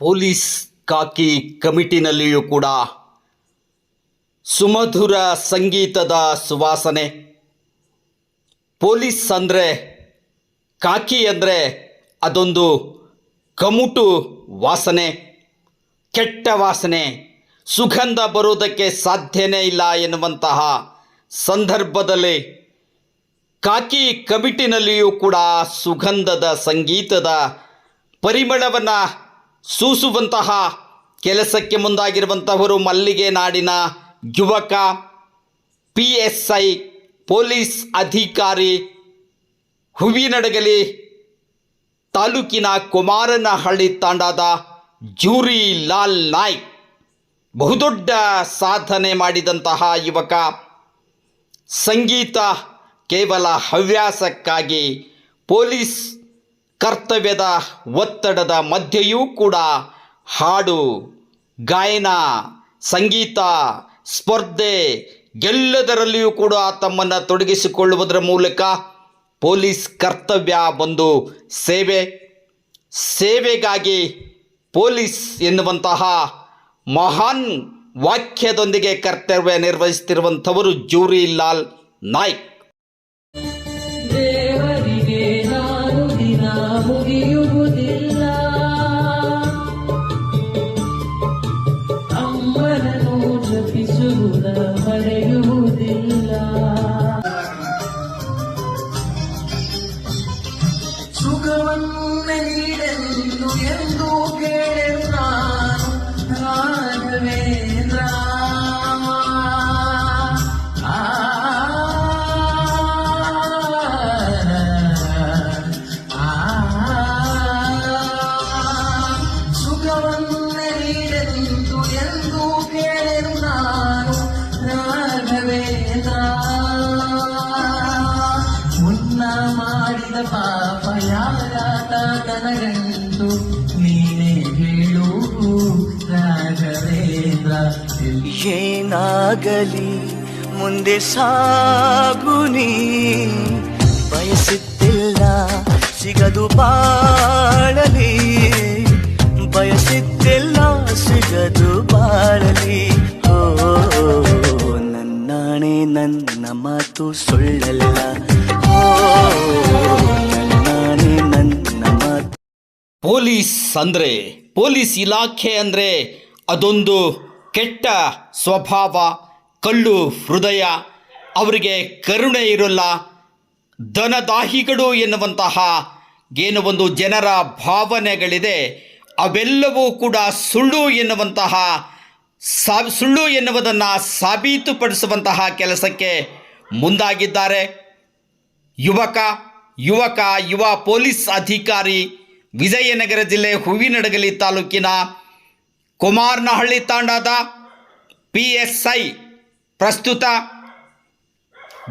Police ಕಾಕಿ ಕಮಿಟಿನಲ್ಲಿಯೂ ಕೂಡ ಸುಮಧುರ ಸಂಗೀತದ ಸುವಾಸನೆ. ಪೊಲೀಸ್ ಅಂದರೆ ಕಾಕಿ ಅಂದರೆ ಅದೊಂದು ಕಮುಟು ವಾಸನೆ, ಕೆಟ್ಟ ವಾಸನೆ, ಸುಗಂಧ ಬರುವುದಕ್ಕೆ ಸಾಧ್ಯನೇ ಇಲ್ಲ ಎನ್ನುವಂತಹ ಸಂದರ್ಭದಲ್ಲಿ ಕಾಕಿ ಕಮಿಟಿನಲ್ಲಿಯೂ ಕೂಡ ಸುಗಂಧದ ಸಂಗೀತದ ಪರಿಮಳವನ್ನು ಸೂಸುವಂತಹ ಕೆಲಸಕ್ಕೆ ಮುಂದಾಗಿರುವಂತಹವರು ಮಲ್ಲಿಗೆ ನಾಡಿನ ಯುವಕ, ಪಿ ಎಸ್ ಐ ಪೊಲೀಸ್ ಅಧಿಕಾರಿ, ಹುವಿನಡಗಲಿ ತಾಲೂಕಿನ ಕುಮಾರನಹಳ್ಳಿ ತಾಂಡಾದ ಜೂರಿ ಲಾಲ್ ನಾಯ್ಕ್ ಬಹುದೊಡ್ಡ ಸಾಧನೆ ಮಾಡಿದಂತಹ ಯುವಕ ಸಂಗೀತ ಕೇವಲ ಹವ್ಯಾಸಕ್ಕಾಗಿ ಪೊಲೀಸ್ ಕರ್ತವ್ಯದ ಒತ್ತಡದ ಮಧ್ಯೆಯೂ ಕೂಡ ಹಾಡು, ಗಾಯನ, ಸಂಗೀತ, ಸ್ಪರ್ಧೆ ಎಲ್ಲದರಲ್ಲಿಯೂ ಕೂಡ ತಮ್ಮನ್ನು ತೊಡಗಿಸಿಕೊಳ್ಳುವುದರ ಮೂಲಕ ಪೊಲೀಸ್ ಕರ್ತವ್ಯ ಒಂದು ಸೇವೆ, ಸೇವೆಗಾಗಿ ಪೊಲೀಸ್ ಎನ್ನುವಂತಹ ಮಹಾನ್ ವಾಕ್ಯದೊಂದಿಗೆ ಕರ್ತವ್ಯ ನಿರ್ವಹಿಸುತ್ತಿರುವಂಥವರು ಜೂರಿ ಲಾಲ್ ನಾಯ್ಕ್. വന്നിടന്നുയർന്നു കേൾക്കാനും ಏನಾಗಲಿ ಮುಂದೆ ಸಾಗುನಿ ಬಯಸುತ್ತಿಲ್ಲ ಸಿಗದು ಬಾಳಲಿ. ಬಯಸುತ್ತಿಲ್ಲ ಸಿಗದು ಬಾಳಲಿ. ಓ ನನ್ನಾಣೆ, ನನ್ನ ಮಾತು ಸುಳ್ಳಲ್ಲ. ಪೊಲೀಸ್ ಅಂದರೆ, ಪೊಲೀಸ್ ಇಲಾಖೆ ಅಂದರೆ ಅದೊಂದು ಕೆಟ್ಟ ಸ್ವಭಾವ, ಕಲ್ಲು, ಹೃದಯ, ಅವರಿಗೆ ಕರುಣೆ ಇರಲ್ಲ. ದನದಾಹಿಗಳು ಎನ್ನುವಂತಹ ಏನು ಒಂದು ಜನರ ಭಾವನೆಗಳಿದೆ, ಅವೆಲ್ಲವೂ ಕೂಡ ಸುಳ್ಳು ಎನ್ನುವಂತಹ ಸಾ, ಸುಳ್ಳು ಎನ್ನುವುದನ್ನು ಸಾಬೀತುಪಡಿಸುವಂತಹ ಕೆಲಸಕ್ಕೆ ಮುಂದಾಗಿದ್ದಾರೆ. ಯುವಕ ಯುವಕ, ಯುವ ಪೊಲೀಸ್ ಅಧಿಕಾರಿ ವಿಜಯನಗರ ಜಿಲ್ಲೆ ಹೂವಿನಡಗಲಿ ತಾಲೂಕಿನ ಕುಮಾರನಹಳ್ಳಿ ತಾಂಡದ ಪಿ ಎಸ್ ಐ ಪ್ರಸ್ತುತ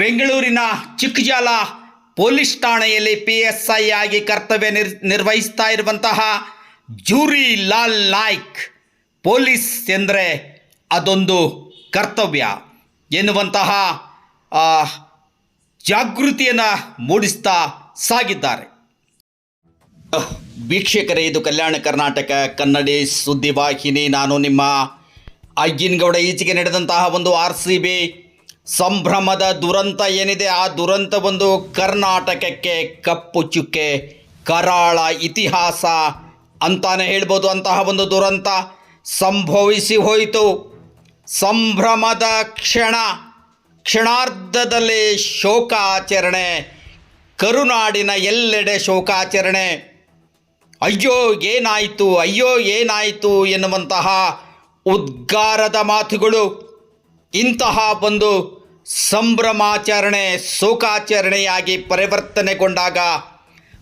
ಬೆಂಗಳೂರಿನ ಚಿಕ್ಕಜಾಲ ಪೊಲೀಸ್ ಠಾಣೆಯಲ್ಲಿ ಪಿ ಎಸ್ ಐ ಆಗಿ ಕರ್ತವ್ಯ ನಿರ್, ನಿರ್ವಹಿಸ್ತಾ ಇರುವಂತಹ ಜೂರಿ ಲಾಲ್ ನಾಯ್ಕ್ ಪೊಲೀಸ್ ಎಂದರೆ ಅದೊಂದು ಕರ್ತವ್ಯ ಎನ್ನುವಂತಹ ಜಾಗೃತಿಯನ್ನು ಮೂಡಿಸ್ತಾ ಸಾಗಿದ್ದಾರೆ. ವೀಕ್ಷಕರೇ, ಇದು ಕಲ್ಯಾಣ ಕರ್ನಾಟಕ ಕನ್ನಡಿ ಸುದ್ದಿವಾಹಿನಿ ನಾನು ನಿಮ್ಮ ಅಯ್ಯನಗೌಡ ಈಚೆಗೆ ನಡೆದಂತಹ ಒಂದು ಆರ್ ಸಿ ಬಿ ಸಂಭ್ರಮದ ದುರಂತ ಏನಿದೆ, ಆ ದುರಂತ ಒಂದು ಕರ್ನಾಟಕಕ್ಕೆ ಕಪ್ಪು ಚುಕ್ಕೆ, ಕರಾಳ ಇತಿಹಾಸ ಅಂತಾನೆ ಹೇಳ್ಬೋದು. ಅಂತಹ ಒಂದು ದುರಂತ ಸಂಭವಿಸಿ ಹೋಯಿತು. ಸಂಭ್ರಮದ ಕ್ಷಣ, ಕ್ಷಣಾರ್ಧದಲ್ಲಿ ಶೋಕಾಚರಣೆ, ಕರುನಾಡಿನ ಎಲ್ಲೆಡೆ ಶೋಕಾಚರಣೆ. ಅಯ್ಯೋ ಏನಾಯಿತು? ಅಯ್ಯೋ ಏನಾಯಿತು ಎನ್ನುವಂತಹ ಉದ್ಗಾರದ ಮಾತುಗಳು ಇಂತಹ ಒಂದು ಸಂಭ್ರಮಾಚರಣೆ, ಶೋಕಾಚರಣೆಯಾಗಿ ಪರಿವರ್ತನೆಗೊಂಡಾಗ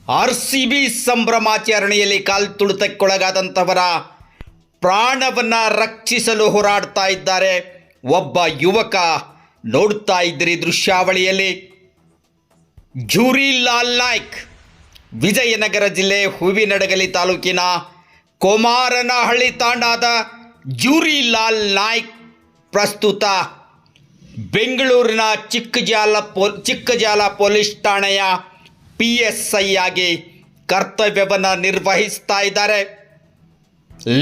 ಆರ್ ಸಿ ಬಿ ಸಂಭ್ರಮಾಚರಣೆಯಲ್ಲಿ ತುಳಿತಕ್ಕೊಳಗಾದಂಥವರ ಪ್ರಾಣವನ್ನು ರಕ್ಷಿಸಲು ಹೋರಾಡ್ತಾ ಇದ್ದಾರೆ. ಒಬ್ಬ ಯುವಕ ನೋಡ್ತಾ ಇದ್ರಿ ದೃಶ್ಯಾವಳಿಯಲ್ಲಿ. ಜೂರಿ ಲಾಲ್ ನಾಯ್ಕ್. ವಿಜಯನಗರ ಜಿಲ್ಲೆ ಹೂವಿನಡಗಲಿ ತಾಲೂಕಿನ ಕುಮಾರನಹಳ್ಳಿ ತಾಂಡಾದ ಜೂರಿ ಲಾಲ್ ನಾಯ್ಕ್ ಪ್ರಸ್ತುತ ಬೆಂಗಳೂರಿನ ಚಿಕ್ಕಜಾಲ ಪೊ, ಚಿಕ್ಕಜಾಲ ಪೊಲೀಸ್ ಠಾಣೆಯ ಪಿ ಎಸ್ ಐ ಆಗಿ ಕರ್ತವ್ಯವನ್ನು ನಿರ್ವಹಿಸ್ತಾ ಇದ್ದಾರೆ.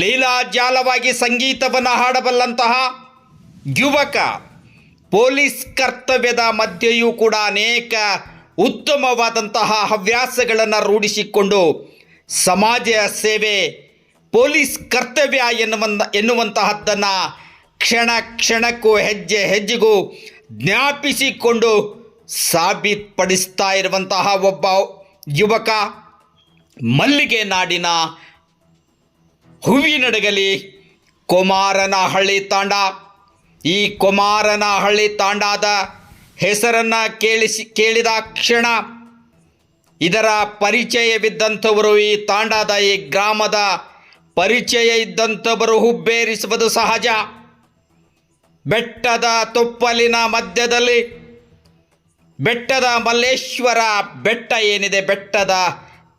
ಲೀಲಾಜಾಲವಾಗಿ ಸಂಗೀತವನ್ನು ಹಾಡಬಲ್ಲಂತಹ ಯುವಕ ಪೊಲೀಸ್ ಕರ್ತವ್ಯದ ಮಧ್ಯೆಯೂ ಕೂಡ ಅನೇಕ ಉತ್ತಮವಾದಂತಹ ಹವ್ಯಾಸಗಳನ್ನು ರೂಢಿಸಿಕೊಂಡು ಸಮಾಜ ಸೇವೆ, ಪೊಲೀಸ್ ಕರ್ತವ್ಯ ಎನ್ನುವಂತ, ಎನ್ನುವಂತಹದ್ದನ್ನು ಕ್ಷಣ ಕ್ಷಣಕ್ಕೂ ಹೆಜ್ಜೆ ಹೆಜ್ಜೆಗೂ ಜ್ಞಾಪಿಸಿಕೊಂಡು ಸಾಬೀತುಪಡಿಸ್ತಾ ಇರುವಂತಹ ಒಬ್ಬ ಯುವಕ ಮಲ್ಲಿಗೆ ನಾಡಿನ ಹೂವಿನಡಗಲಿ, ಕುಮಾರನಹಳ್ಳಿ ತಾಂಡ. ಈ ಕುಮಾರನಹಳ್ಳಿ ತಾಂಡದ ಹೆಸರನ್ನು ಕೇಳಿಸಿ, ಕೇಳಿದ ಕ್ಷಣ ಇದರ ಪರಿಚಯವಿದ್ದಂಥವರು ಈ ತಾಂಡಾದ ಈ ಗ್ರಾಮದ ಪರಿಚಯ ಇದ್ದಂಥವರು ಹುಬ್ಬೇರಿಸುವುದು ಸಹಜ. ಬೆಟ್ಟದ ತುಪ್ಪಲಿನ ಮಧ್ಯದಲ್ಲಿ ಬೆಟ್ಟದ ಮಲ್ಲೇಶ್ವರ ಬೆಟ್ಟ ಏನಿದೆ? ಬೆಟ್ಟದ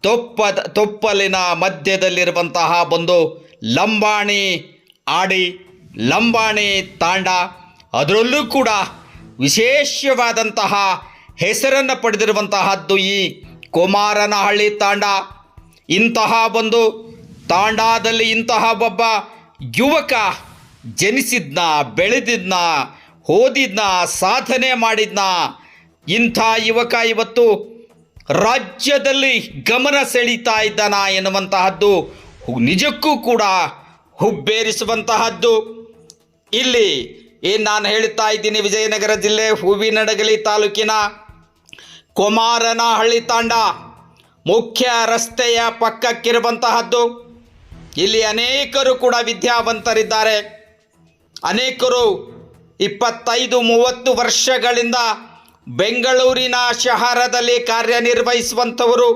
ತೊಪ್ಪದ, ತೊಪ್ಪಲಿನ ಮಧ್ಯದಲ್ಲಿರುವಂತಹ ಒಂದು ಲಂಬಾಣಿ ಆಡಿ, ಲಂಬಾಣಿ ತಾಂಡ. ಅದರಲ್ಲೂ ಕೂಡ ವಿಶೇಷವಾದಂತಹ ಹೆಸರನ್ನು ಪಡೆದಿರುವಂತಹದ್ದು ಈ ಕುಮಾರನಹಳ್ಳಿ ತಾಂಡ. ಇಂತಹ ಒಂದು ತಾಂಡಾದಲ್ಲಿ ಇಂತಹ ಒಬ್ಬ ಯುವಕ ಜನಿಸಿದ್ನ, ಬೆಳೆದಿದ್ನ, ಓದಿದ್ನ, ಸಾಧನೆ ಮಾಡಿದ್ನ ಇಂಥ ಯುವಕ ಇವತ್ತು ರಾಜ್ಯದಲ್ಲಿ ಗಮನ ಸೆಳೀತಾ ಇದ್ದಾನ ಎನ್ನುವಂತಹದ್ದು ನಿಜಕ್ಕೂ ಕೂಡ ಹುಬ್ಬೇರಿಸುವಂತಹದ್ದು. ಇಲ್ಲಿ ಏನು ನಾನು ಹೇಳ್ತಾ ಇದ್ದೀನಿ ವಿಜಯನಗರ ಜಿಲ್ಲೆ ಹೂವಿನಡಗಲಿ ತಾಲೂಕಿನ ಕುಮಾರನಹಳ್ಳಿ ತಾಂಡ. ಮುಖ್ಯ ರಸ್ತೆಯ ಪಕ್ಕಕ್ಕಿರುವಂತಹದ್ದು. ಇಲ್ಲಿ ಅನೇಕರು ಕೂಡ ವಿದ್ಯಾವಂತರಿದ್ದಾರೆ. ಅನೇಕರು ಇಪ್ಪತ್ತೈದು, ಮೂವತ್ತು ವರ್ಷಗಳಿಂದ ಬೆಂಗಳೂರಿನ ಶಹರದಲ್ಲಿ ಕಾರ್ಯನಿರ್ವಹಿಸುವಂಥವರು,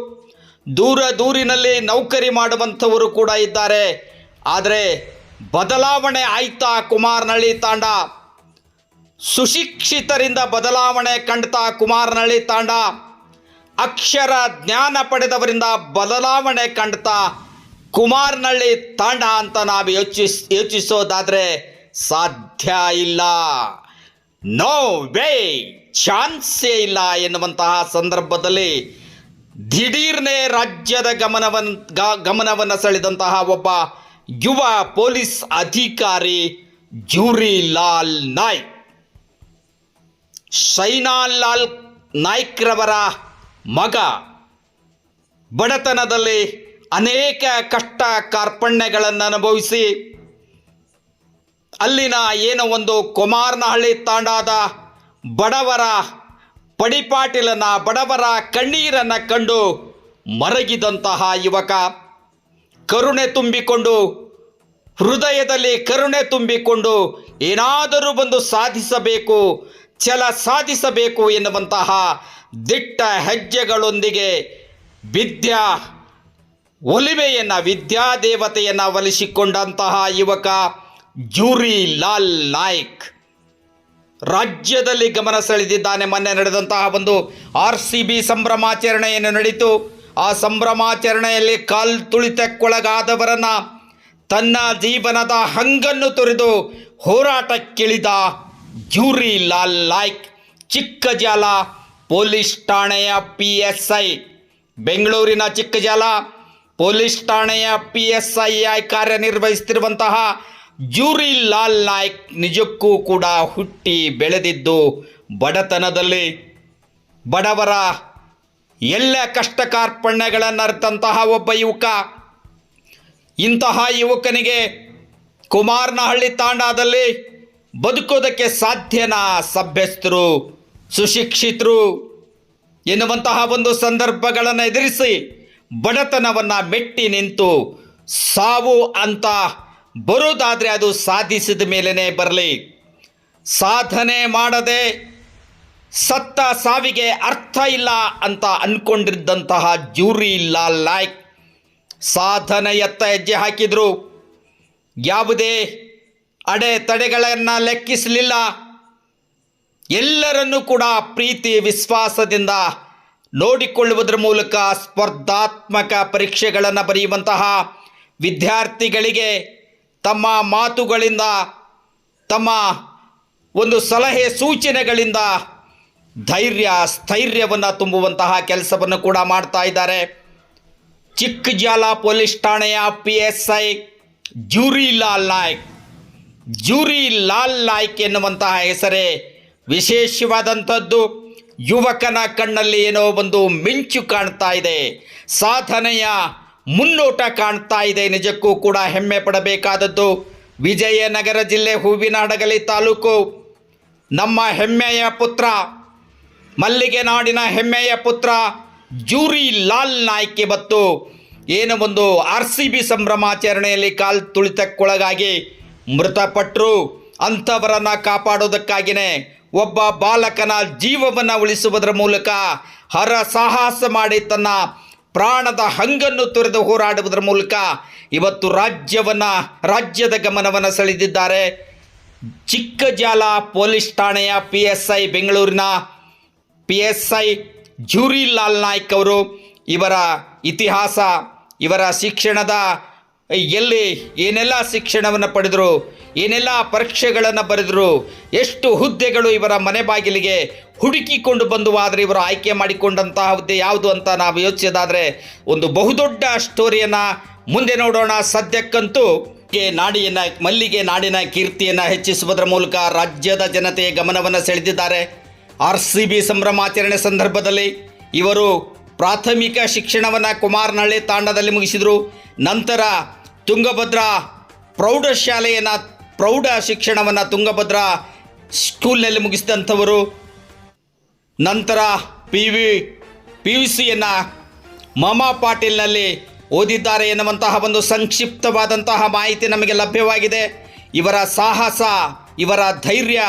ದೂರ ದೂರಿನಲ್ಲಿ ನೌಕರಿ ಮಾಡುವಂಥವರು ಕೂಡ ಇದ್ದಾರೆ. ಆದರೆ ಬದಲಾವಣೆ ಆಯ್ತಾ ಕುಮಾರನಹಳ್ಳಿ ತಾಂಡ? ಸುಶಿಕ್ಷಿತರಿಂದ ಬದಲಾವಣೆ ಕಂಡ್ತಾ ಕುಮಾರನಹಳ್ಳಿ ತಾಂಡ? ಅಕ್ಷರ ಜ್ಞಾನ ಪಡೆದವರಿಂದ ಬದಲಾವಣೆ ಕಂಡ್ತಾ ಕುಮಾರನಹಳ್ಳಿ ತಾಂಡ ಅಂತ ನಾವು ಯೋಚಿಸ್, ಯೋಚಿಸೋದಾದರೆ ಸಾಧ್ಯ ಇಲ್ಲ. ನೋ ವೇ ಚಾನ್ಸೇ ಇಲ್ಲ ಎನ್ನುವಂತಹ ಸಂದರ್ಭದಲ್ಲಿ ದಿಢೀರ್ನೇ ರಾಜ್ಯದ ಗಮನವನ್ನು ಗಮನವನ್ನು ಸೆಳೆದಂತಹ ಒಬ್ಬ ಯುವ ಪೊಲೀಸ್ ಅಧಿಕಾರಿ ಜೂರಿಲಾಲ್ ನಾಯ್ಕ್. ಶೈನಾಲಾಲ್ ನಾಯ್ಕ್ರವರ ಮಗ. ಬಡತನದಲ್ಲಿ ಅನೇಕ ಕಷ್ಟ ಕಾರ್ಪಣ್ಯಗಳನ್ನು ಅನುಭವಿಸಿ ಅಲ್ಲಿನ ಏನೋ ಒಂದು ಕುಮಾರನಹಳ್ಳಿ ತಾಂಡಾದ ಬಡವರ ಪಡಿಪಾಟಿಲನ ಬಡವರ ಕಣ್ಣೀರನ್ನು ಕಂಡು ಮರಗಿದಂತಹ ಯುವಕ. ಕರುಣೆ ತುಂಬಿಕೊಂಡು, ಹೃದಯದಲ್ಲಿ ಕರುಣೆ ತುಂಬಿಕೊಂಡು ಏನಾದರೂ ಬಂದು ಸಾಧಿಸಬೇಕು, ಛಲ ಸಾಧಿಸಬೇಕು ಎನ್ನುವಂತಹ ದಿಟ್ಟ ಹೆಜ್ಜೆಗಳೊಂದಿಗೆ ವಿದ್ಯಾ ಒಲಿಮೆಯನ್ನು ವಿದ್ಯಾದೇವತೆಯನ್ನು ಒಲಿಸಿಕೊಂಡಂತಹ ಯುವಕ ಜೂರಿ ಲಾಲ್ ನಾಯ್ಕ್. ರಾಜ್ಯದಲ್ಲಿ ಗಮನ ಸೆಳೆದಿದ್ದಾನೆ. ಮೊನ್ನೆ ನಡೆದಂತಹ ಒಂದು ಆರ್ ಸಿ ಬಿ ಸಂಭ್ರಮಾಚರಣೆಯನ್ನು ನಡೀತು ಆ ಸಂಭ್ರಮಾಚರಣೆಯಲ್ಲಿ ಕಾಲ್ ತುಳಿತಕ್ಕೊಳಗಾದವರನ್ನು ತನ್ನ ಜೀವನದ ಹಂಗನ್ನು ತೊರೆದು ಹೋರಾಟಕ್ಕಿಳಿದ ಜೂರಿ ಲಾಲ್ ಲಾಯ್ಕ್, ಚಿಕ್ಕಜಾಲ ಪೊಲೀಸ್ ಠಾಣೆಯ ಪಿ ಎಸ್ ಐ. ಬೆಂಗಳೂರಿನ ಚಿಕ್ಕಜಾಲ ಪೊಲೀಸ್ ಠಾಣೆಯ ಪಿ ಎಸ್ ಐ ಆಗಿ ಕಾರ್ಯನಿರ್ವಹಿಸುತ್ತಿರುವಂತಹ ಜೂರಿ ಲಾಲ್ ನಾಯ್ಕ್ ನಿಜಕ್ಕೂ ಕೂಡ ಹುಟ್ಟಿ ಬೆಳೆದಿದ್ದು ಬಡತನದಲ್ಲಿ ಬಡವರ ಎಲ್ಲ ಕಷ್ಟ ಕಾರ್ಪಣ್ಯಗಳನ್ನು ಅರಿತಂತಹ ಒಬ್ಬ ಯುವಕ. ಇಂತಹ ಯುವಕನಿಗೆ ಕುಮಾರನಹಳ್ಳಿ ತಾಂಡಾದಲ್ಲಿ ಬದುಕೋದಕ್ಕೆ ಸಾಧ್ಯನಾ ಸಭ್ಯಸ್ಥರು, ಸುಶಿಕ್ಷಿತರು ಎನ್ನುವಂತಹ ಒಂದು ಸಂದರ್ಭಗಳನ್ನು ಎದುರಿಸಿ ಬಡತನವನ್ನು ಮೆಟ್ಟಿ ನಿಂತು ಸಾವು ಅಂತ ಬರೋದಾದರೆ ಅದು ಸಾಧಿಸಿದ ಮೇಲೇ ಬರಲಿ. ಸಾಧನೆ ಮಾಡದೆ ಸತ್ತ ಸಾವಿಗೆ ಅರ್ಥ ಇಲ್ಲ ಅಂತ ಅಂದ್ಕೊಂಡಿದ್ದಂತಹ ಜೂರಿ ಸಾಧನ ಸಾಧನೆಯತ್ತ ಹೆಜ್ಜೆ ಹಾಕಿದ್ರು. ಯಾವುದೇ ಅಡೆತಡೆಗಳನ್ನು ಲೆಕ್ಕಿಸಲಿಲ್ಲ. ಎಲ್ಲರನ್ನೂ ಕೂಡ ಪ್ರೀತಿ ವಿಶ್ವಾಸದಿಂದ ನೋಡಿಕೊಳ್ಳುವುದರ ಮೂಲಕ ಸ್ಪರ್ಧಾತ್ಮಕ ಪರೀಕ್ಷೆಗಳನ್ನು ಬರೆಯುವಂತಹ ವಿದ್ಯಾರ್ಥಿಗಳಿಗೆ ತಮ್ಮ ಮಾತುಗಳಿಂದ, ತಮ್ಮ ಒಂದು ಸಲಹೆ ಸೂಚನೆಗಳಿಂದ ಧೈರ್ಯ, ಸ್ಥೈರ್ಯವನ್ನು ತುಂಬುವಂತಹ ಕೆಲಸವನ್ನು ಕೂಡ ಮಾಡ್ತಾ ಇದ್ದಾರೆ. ಚಿಕ್ಕಜಾಲ ಪೊಲೀಸ್ ಠಾಣೆಯ P S I Juri Lal Naik. Juri Lal Naik ಎನ್ನುವಂತಹ ಹೆಸರೇ ವಿಶೇಷವಾದಂಥದ್ದು. ಯುವಕನ ಕಣ್ಣಲ್ಲಿ ಏನೋ ಒಂದು ಮಿಂಚು ಕಾಣ್ತಾ ಇದೆ. ಸಾಧನೆಯ ಮುನ್ನೋಟ ಕಾಣ್ತಾ ಇದೆ. ನಿಜಕ್ಕೂ ಕೂಡ ಹೆಮ್ಮೆ ಪಡಬೇಕಾದದ್ದು. ವಿಜಯನಗರ ಜಿಲ್ಲೆ ಹೂವಿನಹಡಗಲಿ ತಾಲೂಕು. ನಮ್ಮ ಹೆಮ್ಮೆಯ ಪುತ್ರ ಮಲ್ಲಿಗೆ ನಾಡಿನ ಹೆಮ್ಮೆಯ ಪುತ್ರ ಜೂರಿ ಲಾಲ್ ನಾಯ್ಕ್ ಇವತ್ತು ಏನು ಒಂದು ಆರ್ ಸಿ ಬಿ ಸಂಭ್ರಮಾಚರಣೆಯಲ್ಲಿ ಕಾಲ್ ತುಳಿತಕ್ಕೊಳಗಾಗಿ ಮೃತಪಟ್ಟರು ಅಂಥವರನ್ನು ಕಾಪಾಡೋದಕ್ಕಾಗಿಯೇ ಒಬ್ಬ ಬಾಲಕನ ಜೀವವನ್ನು ಉಳಿಸುವುದರ ಮೂಲಕ ಹರ ಸಾಹಸ ಮಾಡಿ ತನ್ನ ಪ್ರಾಣದ ಹಂಗನ್ನು ತೊರೆದು ಹೋರಾಡುವುದರ ಮೂಲಕ ಇವತ್ತು ರಾಜ್ಯವನ್ನು, ರಾಜ್ಯದ ಗಮನವನ್ನು ಸೆಳೆದಿದ್ದಾರೆ. ಚಿಕ್ಕಜಾಲ ಪೊಲೀಸ್ ಠಾಣೆಯ ಪಿ ಎಸ್ ಐ ಬೆಂಗಳೂರಿನ P S I Jurilal Naik ಅವರು ಇವರ ಇತಿಹಾಸ, ಇವರ ಶಿಕ್ಷಣದ ಎಲ್ಲಿ ಏನೆಲ್ಲ ಶಿಕ್ಷಣವನ್ನು ಪಡೆದರು, ಏನೆಲ್ಲ ಪರೀಕ್ಷೆಗಳನ್ನು ಬರೆದರು, ಎಷ್ಟು ಹುದ್ದೆಗಳು ಇವರ ಮನೆ ಬಾಗಿಲಿಗೆ ಹುಡುಕಿಕೊಂಡು ಬಂದು ಆದರೆ ಇವರು ಆಯ್ಕೆ ಮಾಡಿಕೊಂಡಂತಹ ಹುದ್ದೆ ಯಾವುದು ಅಂತ ನಾವು ಯೋಚಿಸೋದಾದರೆ ಒಂದು ಬಹುದೊಡ್ಡ ಸ್ಟೋರಿಯನ್ನು ಮುಂದೆ ನೋಡೋಣ. ಸದ್ಯಕ್ಕಂತೂ ನಾಡಿನ ಮಲ್ಲಿಗೆ ನಾಡಿನ ಕೀರ್ತಿಯನ್ನು ಹೆಚ್ಚಿಸುವುದರ ಮೂಲಕ ರಾಜ್ಯದ ಜನತೆಯ ಗಮನವನ್ನು ಸೆಳೆದಿದ್ದಾರೆ. ಆರ್ ಸಿ ಬಿ ಸಂಭ್ರಮಾಚರಣೆ ಸಂದರ್ಭದಲ್ಲಿ ಇವರು ಪ್ರಾಥಮಿಕ ಶಿಕ್ಷಣವನ್ನು ಕುಮಾರನಹಳ್ಳಿ ತಾಂಡದಲ್ಲಿ ಮುಗಿಸಿದರು. ನಂತರ ತುಂಗಭದ್ರಾ ಪ್ರೌಢಶಾಲೆಯನ್ನು ಪ್ರೌಢ ಶಿಕ್ಷಣವನ್ನು ತುಂಗಭದ್ರಾ ಸ್ಕೂಲ್ನಲ್ಲಿ ಮುಗಿಸಿದಂಥವರು. ನಂತರ ಪಿ ವಿ ಪಿ ಯು ಸಿಯನ್ನು ಮಮಾ ಪಾಟೀಲ್ನಲ್ಲಿ ಓದಿದ್ದಾರೆ ಎನ್ನುವಂತಹ ಒಂದು ಸಂಕ್ಷಿಪ್ತವಾದಂತಹ ಮಾಹಿತಿ ನಮಗೆ ಲಭ್ಯವಾಗಿದೆ. ಇವರ ಸಾಹಸ, ಇವರ ಧೈರ್ಯ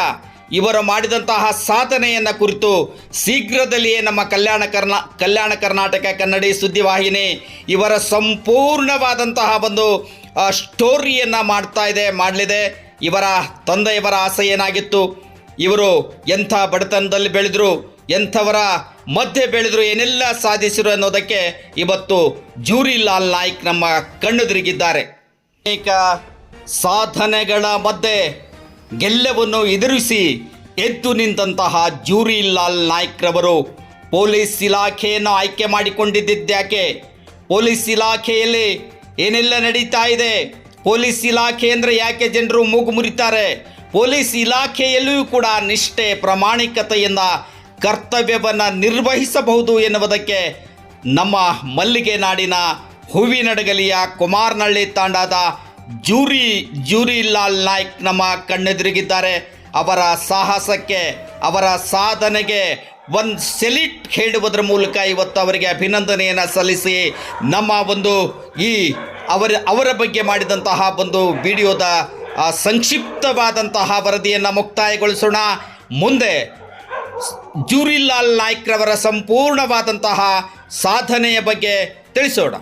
ಇವರು ಮಾಡಿದಂತಹ ಸಾಧನೆಯನ್ನು ಕುರಿತು ಶೀಘ್ರದಲ್ಲಿಯೇ ನಮ್ಮ ಕಲ್ಯಾಣ ಕರ್ನಾ, ಕಲ್ಯಾಣ ಕರ್ನಾಟಕ ಕನ್ನಡಿ ಸುದ್ದಿವಾಹಿನಿ ಇವರ ಸಂಪೂರ್ಣವಾದಂತಹ ಒಂದು ಸ್ಟೋರಿಯನ್ನು ಮಾಡ್ತಾ ಇದೆ, ಮಾಡಲಿದೆ. ಇವರ ತಂದೆಯವರ ಆಸೆ ಏನಾಗಿತ್ತು? ಇವರು ಎಂಥ ಬಡತನದಲ್ಲಿ ಬೆಳೆದರು? ಎಂಥವರ ಮಧ್ಯೆ ಬೆಳೆದರು? ಏನೆಲ್ಲ ಸಾಧಿಸಿರು ಅನ್ನೋದಕ್ಕೆ ಇವತ್ತು ಜೂರಿ ಲಾಲ್ ನಾಯ್ಕ್ ನಮ್ಮ ಕಣ್ಣೆದುರಿಗಿದ್ದಾರೆ. ಅನೇಕ ಸಾಧನೆಗಳ ಮಧ್ಯೆ ಗೆಲ್ಲವನ್ನು ಎದುರಿಸಿ ಎದ್ದು ನಿಂತಹ ಜೂರಿ ಲಾಲ್ ನಾಯ್ಕ್ರವರು ಪೊಲೀಸ್ ಇಲಾಖೆಯನ್ನು ಆಯ್ಕೆ ಮಾಡಿಕೊಂಡಿದ್ದಿದ್ದ್ಯಾಕೆ ಪೊಲೀಸ್ ಇಲಾಖೆಯಲ್ಲಿ ಏನೆಲ್ಲ ನಡೀತಾ ಇದೆ? ಪೊಲೀಸ್ ಇಲಾಖೆ ಅಂದರೆ ಯಾಕೆ ಜನರು ಮೂಗು ಮುರಿತಾರೆ? ಪೊಲೀಸ್ ಇಲಾಖೆಯಲ್ಲಿಯೂ ಕೂಡ ನಿಷ್ಠೆ ಪ್ರಾಮಾಣಿಕತೆಯಿಂದ ಕರ್ತವ್ಯವನ್ನು ನಿರ್ವಹಿಸಬಹುದು ಎನ್ನುವುದಕ್ಕೆ ನಮ್ಮ ಮಲ್ಲಿಗೆ ನಾಡಿನ ಹೂವಿನಡಗಲಿಯ ಕುಮಾರ್ನಳ್ಳಿ ತಾಂಡಾದ ಜೂರಿ ಜೂರಿ ಲಾಲ್ ನಾಯ್ಕ್ ನಮ್ಮ ಕಣ್ಣೆದುರಿಗಿದ್ದಾರೆ. ಅವರ ಸಾಹಸಕ್ಕೆ, ಅವರ ಸಾಧನೆಗೆ ಒಂದು ಸೆಲಿಟ್ ಹೇಳುವುದರ ಮೂಲಕ ಇವತ್ತು ಅವರಿಗೆ ಅಭಿನಂದನೆಯನ್ನು ಸಲ್ಲಿಸಿ ನಮ್ಮ ಒಂದು ಈ ಅವರ ಅವರ ಬಗ್ಗೆ ಮಾಡಿದಂತಹ ಒಂದು ವಿಡಿಯೋದ ಸಂಕ್ಷಿಪ್ತವಾದಂತಹ ವರದಿಯನ್ನು ಮುಕ್ತಾಯಗೊಳಿಸೋಣ. ಮುಂದೆ ಜೂರಿಲಾಲ್ ನಾಯ್ಕ್ರವರ ಸಂಪೂರ್ಣವಾದಂತಹ ಸಾಧನೆಯ ಬಗ್ಗೆ ತಿಳಿಸೋಣ.